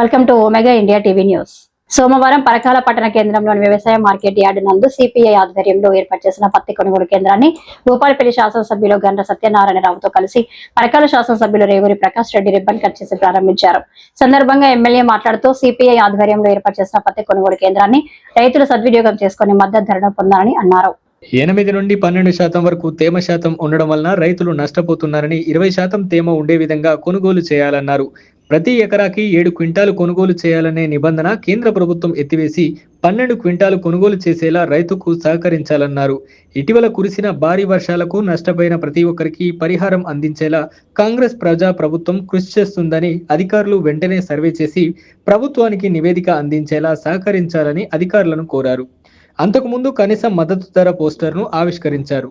Welcome to Omega India TV news. సోమవారం పరకాల పట్టణ కేంద్రంలోని వ్యవసాయ మార్కెట్ యార్డు నందు సిపిఐ ఆధ్వర్యంలో ఏర్పాటు చేసిన పత్తి కొనుగోలు కేంద్రాన్ని భూపాలపల్లి శాసనసభ్యులు గండ్ర సత్యనారాయణరావుతో కలిసి పరకాల శాసనసభ్యులు రేవూరి ప్రకాష్ రెడ్డి రిబ్బన్ కట్ చేసి ప్రారంభించారు. సందర్భంగా ఎమ్మెల్యే మాట్లాడుతూ సిపిఐ ఆధ్వర్యంలో ఏర్పాటు చేసిన పత్తి కొనుగోలు కేంద్రాన్ని రైతులు సద్వినియోగం చేసుకుని మద్దతు ధరను పొందాలని అన్నారు. ఎనిమిది నుండి పన్నెండు శాతం వరకు తేమ శాతం ఉండడం వలన రైతులు నష్టపోతున్నారని ఇరవై శాతం తేమ ఉండే విధంగా కొనుగోలు చేయాలన్నారు. ప్రతి ఎకరాకి ఏడు క్వింటాలు కొనుగోలు చేయాలనే నిబంధన కేంద్ర ప్రభుత్వం ఎత్తివేసి పన్నెండు క్వింటాలు కొనుగోలు చేసేలా రైతుకు సహకరించాలన్నారు. ఇటీవల కురిసిన భారీ వర్షాలకు నష్టపోయిన ప్రతి ఒక్కరికి పరిహారం అందించేలా కాంగ్రెస్ ప్రజా ప్రభుత్వం కృషి చేస్తుందని అధికారులు వెంటనే సర్వే చేసి ప్రభుత్వానికి నివేదిక అందించేలా సహకరించాలని అధికారులను కోరారు. అంతకుముందు కనీస మద్దతు ధర పోస్టర్ను ఆవిష్కరించారు.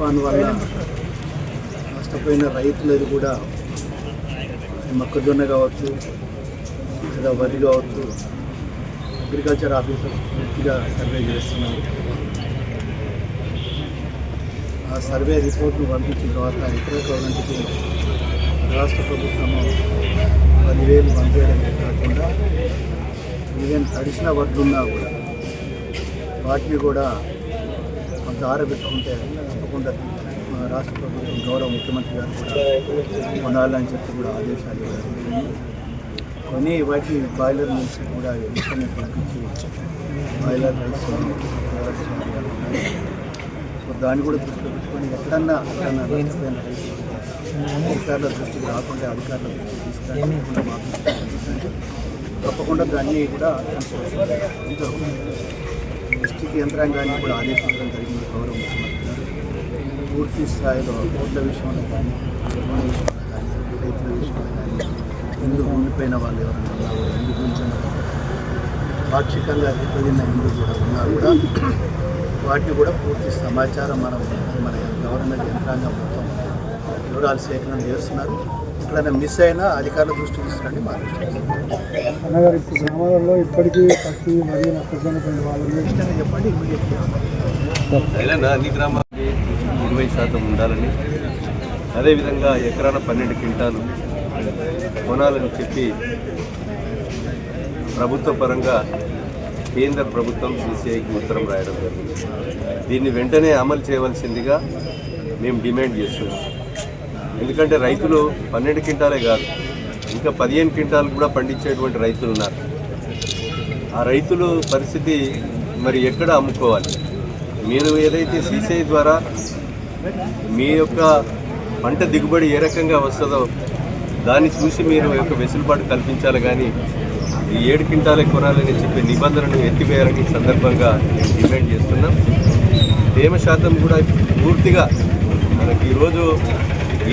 తుఫాన్ వల్ల నష్టపోయిన రైతులది కూడా మొక్కజొన్న కావచ్చు లేదా వరి కావచ్చు అగ్రికల్చర్ ఆఫీసర్ పూర్తిగా సర్వే చేస్తున్నారు. ఆ సర్వే రిపోర్ట్ను పంపించిన తర్వాత ఇతర గవర్నమెంట్కి రాష్ట్ర ప్రభుత్వము పదివేలు పంపేయడమే కాకుండా ఈవెన్ తడిసిన వడ్లున్నా కూడా వాటిని కూడా కొంత ఆరబెట్టుకుంటే తప్పకుండా మన రాష్ట్ర ప్రభుత్వం గౌరవ ముఖ్యమంత్రి గారు కూడా కొనాలని చెప్పి కూడా ఆదేశాలు ఇవ్వడం జరిగింది. కొని వాటి బాయిలర్ నుంచి కూడా వెంటనే పంపించి బాయిలర్ రైస్ సో దాన్ని కూడా దృష్టిలో పెట్టుకొని ఎక్కడన్నా ఎక్కడన్నా అధికారుల దృష్టికి రాకుండా అధికారుల దృష్టికి తీసుకురాకుండా తప్పకుండా దాన్ని కూడా జరుగుతుంది డిస్టిక్ యంత్రాంగాన్ని కూడా ఆదేశించడం జరిగింది గౌరవ ముఖ్యమంత్రి గారు. పూర్తి స్థాయిలో రోడ్ల విషయంలో కానీ నిర్మాణ విషయంలో కానీ రైతుల విషయంలో కానీ ఎందుకు ఉండిపోయిన వాళ్ళు ఎవరైనా ఉన్నా కూడా ఎందుకు ఉంచిన పాక్షికంగా దెబ్బతిన్న ఎందుకు కూడా ఉన్నా కూడా వాటిని కూడా పూర్తి సమాచారం మనం మన గవర్నమెంట్ యంత్రాంగం మొత్తం వివరాలు సేకరణ చేస్తున్నారు. ఎక్కడైనా మిస్ అయినా అధికారుల దృష్టికి తీసుకురండి మా అన్నగారు ఇప్పుడు గ్రామాలలో ఇప్పటికీ మరియు చెప్పండి ఇమీడియట్గా అయినా అన్ని గ్రామాలకి ఇరవై శాతం ఉండాలని. అదేవిధంగా ఎకరాన పన్నెండు క్వింటాలు కొనాలని చెప్పి ప్రభుత్వ పరంగా కేంద్ర ప్రభుత్వం సీసీఐకి ఉత్తరం రాయడం జరిగింది. దీన్ని వెంటనే అమలు చేయవలసిందిగా మేము డిమాండ్ చేస్తున్నాం. ఎందుకంటే రైతులు పన్నెండు క్వింటాలే కాదు ఇంకా పదిహేను క్వింటాలు కూడా పండించేటువంటి రైతులు ఉన్నారు. ఆ రైతులు పరిస్థితి మరి ఎక్కడ అమ్ముకోవాలి? మీరు ఏదైతే సీసీఐ ద్వారా మీ యొక్క పంట దిగుబడి ఏ రకంగా వస్తుందో దాన్ని చూసి మీరు యొక్క వెసులుబాటు కల్పించాలి కానీ ఈ ఏడు క్వింటాలే కొనాలని చెప్పే నిబంధనను ఎత్తివేయాలని సందర్భంగా మేము డిమాండ్ చేస్తున్నాం. తేమ శాతం కూడా పూర్తిగా మనకి ఈరోజు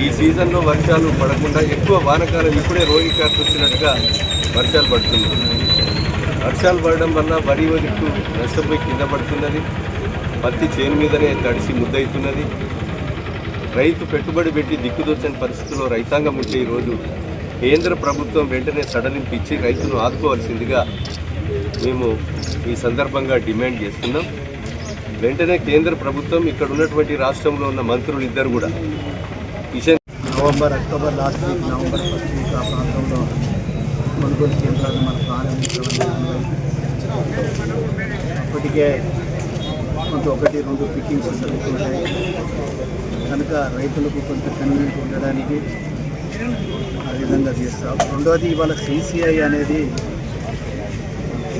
ఈ సీజన్లో వర్షాలు పడకుండా ఎక్కువ వానకాలం ఇప్పుడే రోగి కార్డు వచ్చినట్టుగా వర్షాలు పడుతున్నాయి. వర్షాలు పడడం వల్ల వరి వదిట్టు నష్టపోయి కింద పడుతున్నది. పత్తి చేను మీదనే తడిసి ముద్దవుతున్నది రైతు పెట్టుబడి పెట్టి దిక్కుదోచని పరిస్థితుల్లో రైతాంగం ఉంటే ఈరోజు కేంద్ర ప్రభుత్వం వెంటనే సడలింపు ఇచ్చి రైతును ఆదుకోవాల్సిందిగా మేము ఈ సందర్భంగా డిమాండ్ చేస్తున్నాం. వెంటనే కేంద్ర ప్రభుత్వం ఇక్కడ ఉన్నటువంటి రాష్ట్రంలో ఉన్న మంత్రులు ఇద్దరు కూడా Kishan November October last week November first week ఆ ప్రాంతంలో కొనుగోలు కేంద్రాలు మనం ప్రారంభించడం అప్పటికే కొంత ఒకటి రెండు పిక్కింగ్స్ జరుగుతుంటాయి కనుక రైతులకు కొంత కన్వీనియంట్ ఉండడానికి ఆ విధంగా చేస్తాం. రెండవది ఇవాళ సిసిఐ అనేది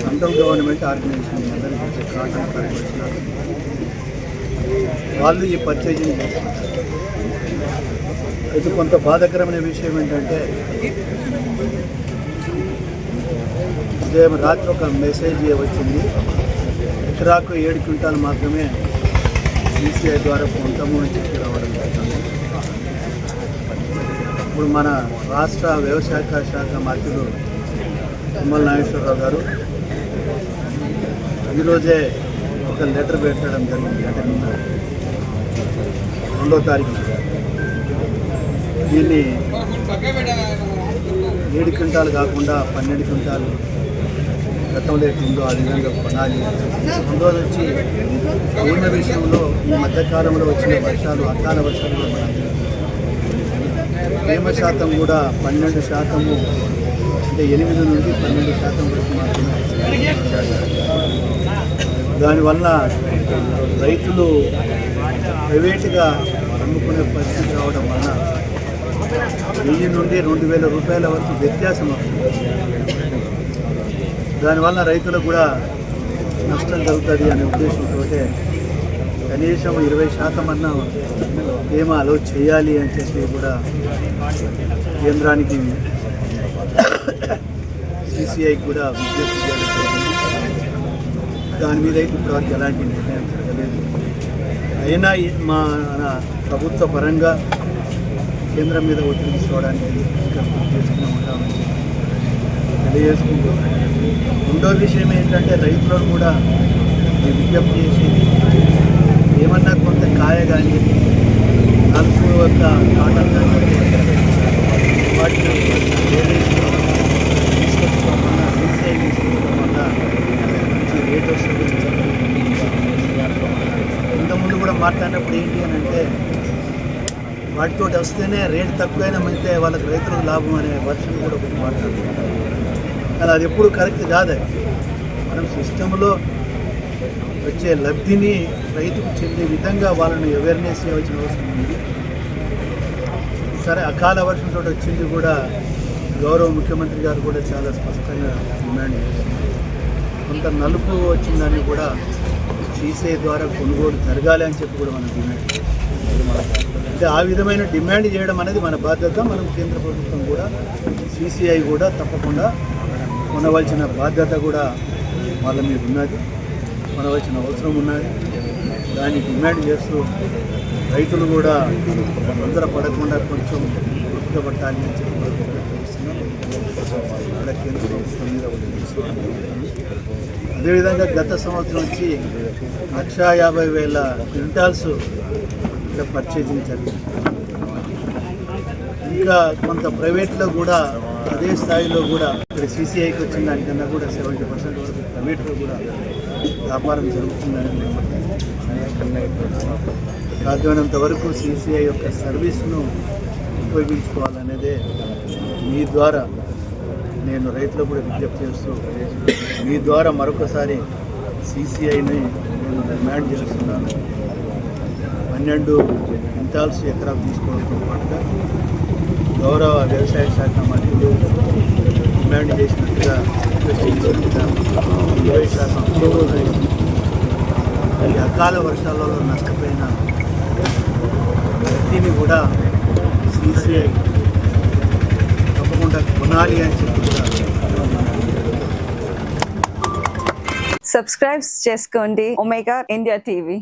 సెంట్రల్ గవర్నమెంట్ ఆర్గనైజేషన్ అందరికీ కాటన్ కార్పొరేషన్ వాళ్ళు ఈ పర్చేజింగ్ చేస్తున్నారు. అయితే కొంత బాధాకరమైన విషయం ఏంటంటే ఉదయం రాత్రి ఒక మెసేజ్ వచ్చింది. ఎకరాకు ఏడు క్వింటాలు మాత్రమే సీసీఐ ద్వారా పొందము అని చెప్పి రావడం జరిగింది. ఇప్పుడు మన రాష్ట్ర వ్యవసాయ శాఖ మంత్రులు తుమ్మల నాగేశ్వరరావు గారు ఈరోజే ఒక లెటర్ పెట్టడం జరిగింది. అంటే నిన్న రెండో తారీఖు. దీన్ని ఏడు క్వింటాలు కాకుండా పన్నెండు క్వింటాలు గతంలో ఎట్లుందో ఆ విధంగా కొనాలి. రెండోది వచ్చి ఊళ్ళ విషయంలో ఈ మధ్యకాలంలో వచ్చిన వర్షాలు అకాల వర్షాలు కూడా మనం తేమ శాతం కూడా పన్నెండు శాతము అంటే ఎనిమిది నుండి పన్నెండు శాతం వరకు మాత్రమే దానివల్ల రైతులు ప్రైవేటుగా అమ్ముకునే పరిస్థితి రావడం వలన వెయ్యి నుండి రెండు వేల రూపాయల వరకు వ్యత్యాసం వస్తుంది. దానివల్ల రైతులకు కూడా నష్టం కలుగుతుంది అనే ఉద్దేశంతో కనీసం ఇరవై శాతం అన్న తేమ అలో చేయాలి అని చెప్పి కూడా కేంద్రానికి సిసిఐకి కూడా విజ్ఞప్తి చేయడం దాని మీద అయితే వరకు ఎలాంటి నిర్ణయం జరగలేదు. అయినా మా ప్రభుత్వ పరంగా కేంద్రం మీద ఒత్తిడి తీసుకోవడానికి ఇంకా కృషి ఉంటామని తెలియజేసుకుంటూ రెండో విషయం ఏంటంటే రైతులను కూడా విజ్ఞప్తి చేసి ఏమన్నా కొంత కాయ కానీ నలుపు యొక్క కాటన్ కానీ వాటిని తీసుకొచ్చుకోవడం వల్ల వల్ల మంచి రేట్ వస్తుంది ఇంతకుముందు కూడా మాట్లాడినప్పుడు ఏంటి అని అంటే వాటితో వస్తేనే రేట్ తక్కువైనా మంచిదే వాళ్ళకి రైతులకు లాభం అనే వర్షం కూడా ఒకటి మాట్లాడుతున్నారు. కానీ అది ఎప్పుడు కరెక్ట్ కాదు. మనం సిస్టంలో వచ్చే లబ్ధిని రైతుకు చెందే విధంగా వాళ్ళని అవేర్నెస్ చేయవలసిన అవసరం ఉంది. సరే అకాల వర్షంతో వచ్చింది కూడా గౌరవ ముఖ్యమంత్రి గారు కూడా చాలా స్పష్టంగా డిమాండ్ చేశారు కొంత నలుపు వచ్చిందని కూడా సీసీఐ ద్వారా కొనుగోలు జరగాలి అని చెప్పి కూడా మనం డిమాండ్ అంటే ఆ విధమైన డిమాండ్ చేయడం అనేది మన బాధ్యత. మనం కేంద్ర ప్రభుత్వం కూడా సీసీఐ కూడా తప్పకుండా కొనవలసిన బాధ్యత కూడా వాళ్ళ మీద ఉన్నది. కొనవలసిన అవసరం ఉన్నది. దాన్ని డిమాండ్ చేస్తూ రైతులు కూడా తొందర పడకుండా కొంచెం గుర్తుపట్టాలి అని చెప్పి కేంద్ర ప్రభుత్వం మీద అదేవిధంగా గత సంవత్సరం వచ్చి లక్షా యాభై వేల క్వింటాల్స్ ఇక్కడ పర్చేజింగ్ జరిగింది. ఇంకా కొంత ప్రైవేట్లో కూడా అదే స్థాయిలో కూడా ఇక్కడ సీసీఐకి వచ్చిన దానికన్నా కూడా సెవెంటీ పర్సెంట్ వరకు ప్రైవేట్లో కూడా వ్యాపారం జరుగుతుందని సాధ్యమైనంత వరకు సీసీఐ యొక్క సర్వీస్ను ఉపయోగించుకోవాలనేదే మీ ద్వారా నేను రైతులకు కూడా విజ్ఞప్తి చేస్తూ మీ ద్వారా మరొకసారి సీసీఐని నేను డిమాండ్ చేస్తున్నాను. పన్నెండు క్వింటాల్స్ ఎకరాలు తీసుకోవడంతో పాటుగా గౌరవ వ్యవసాయ శాఖ డిమాండ్ చేసినట్టుగా ఇరవై శాతం ఈ అకాల వర్షాలలో నష్టపోయిన వ్యక్తిని కూడా సీసీఐ తప్పకుండా కొనాలి అని చెప్పి కూడా సబ్స్క్రైబ్ చేసుకోండి. Omega India TV